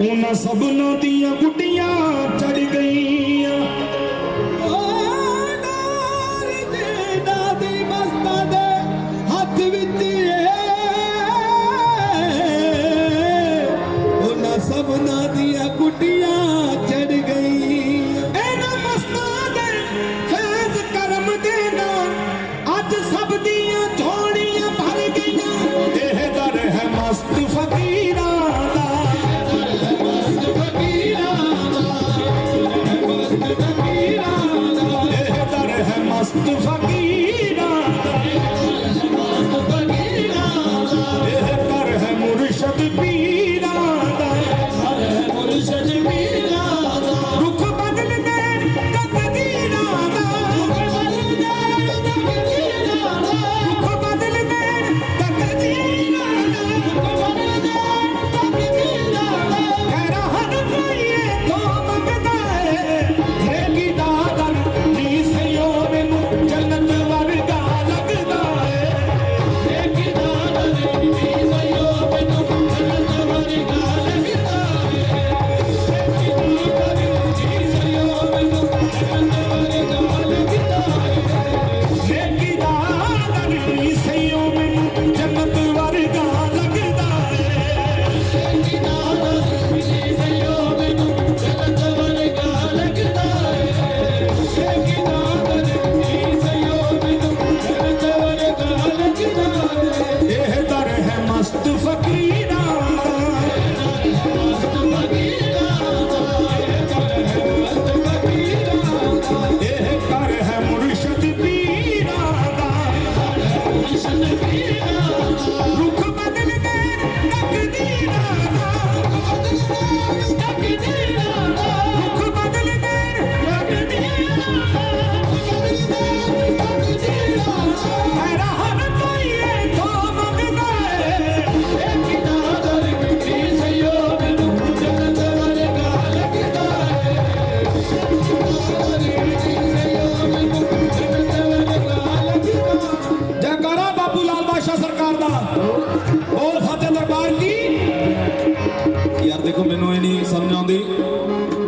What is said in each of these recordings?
ਉਹਨਾਂ ਸਭਨਾਂ ਦੀਆਂ ਗੁੱਡੀਆਂ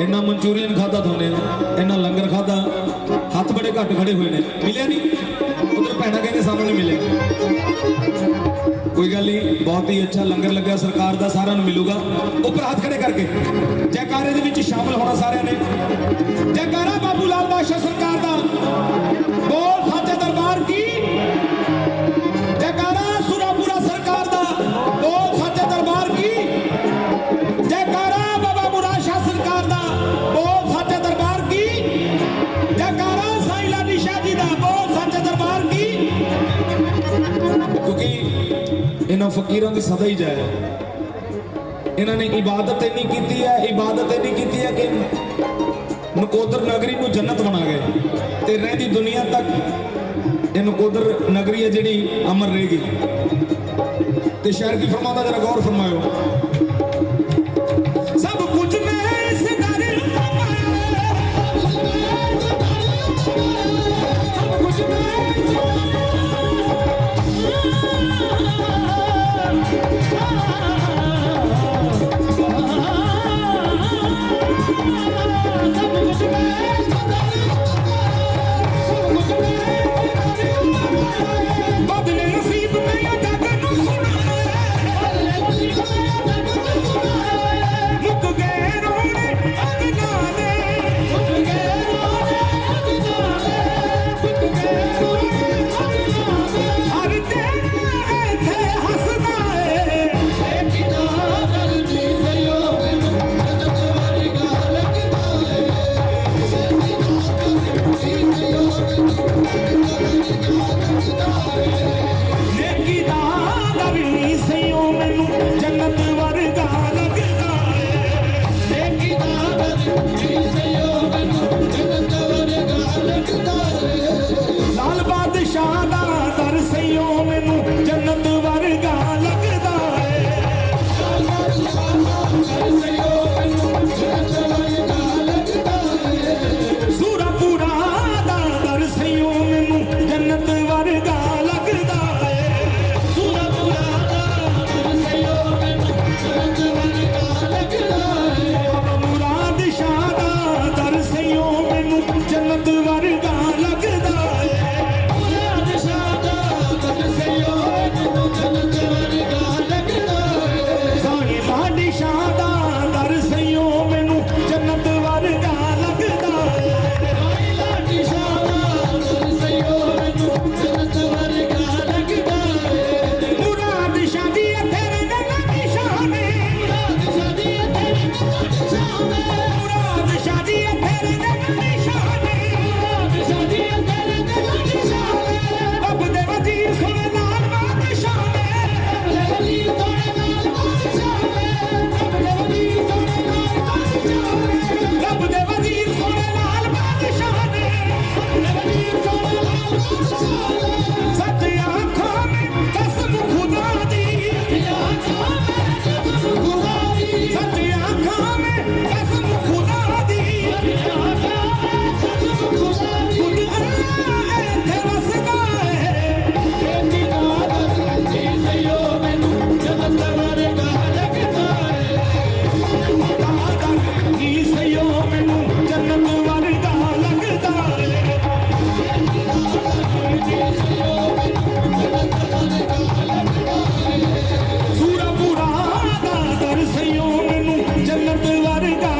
ਇੰਨਾ ਮਨਚੂਰੀਅਨ ਖਾਦਾ ਤੁਹਾਨੇ ਇੰਨਾ ਲੰਗਰ ਖਾਦਾ ਹੱਥ ਬੜੇ ਘੱਟ ਖੜੇ ਹੋਏ ਨੇ। ਮਿਲਿਆ ਨਹੀਂ ਉਧਰ ਭੈਣਾਂ ਕਹਿੰਦੇ ਸਾਨੂੰ ਨਹੀਂ ਮਿਲਿਆ। ਕੋਈ ਗੱਲ ਨਹੀਂ ਬਹੁਤ ਹੀ ਅੱਛਾ ਲੰਗਰ ਲੱਗਾ ਸਰਕਾਰ ਦਾ ਸਾਰਿਆਂ ਨੂੰ ਮਿਲੂਗਾ। ਉੱਪਰ ਹੱਥ ਖੜੇ ਕਰਕੇ। ਜੈਕਾਰੇ ਦੇ ਵਿੱਚ ਸ਼ਾਮਲ ਹੋਣਾ ਸਾਰਿਆਂ ਨੇ। ਜੈਕਾਰਾ ਬਾਬੂ ਲਾਲ ਬਾਦਸ਼ਾਹ ਸਰਕਾਰ ਦਾ। ਬੋਲ ਇਹਨਾਂ ਦੀ ਸਦਾ ਹੀ ਜਾਇਆ ਇਹਨਾਂ ਨੇ ਇਬਾਦਤ ਇੰਨੀ ਕੀਤੀ ਹੈ, ਇਬਾਦਤ ਇੰਨੀ ਕੀਤੀ ਹੈ ਕਿ ਨਕੋਦਰ ਨਗਰੀ ਨੂੰ ਜੰਨਤ ਬਣਾ ਗਏ ਤੇ ਰਹਿੰਦੀ ਦੁਨੀਆ ਤੱਕ ਇਹ ਨਕੋਦਰ ਨਗਰੀ ਹੈ ਜਿਹੜੀ ਅਮਰ ਰਹੇਗੀ ਤੇ ਸ਼ਾਇਰ ਕੀ ਫਰਮਾਉਂਦਾ, ਜਰਾ ਗੌਰ ਫਰਮਾਇਓ। cuidar.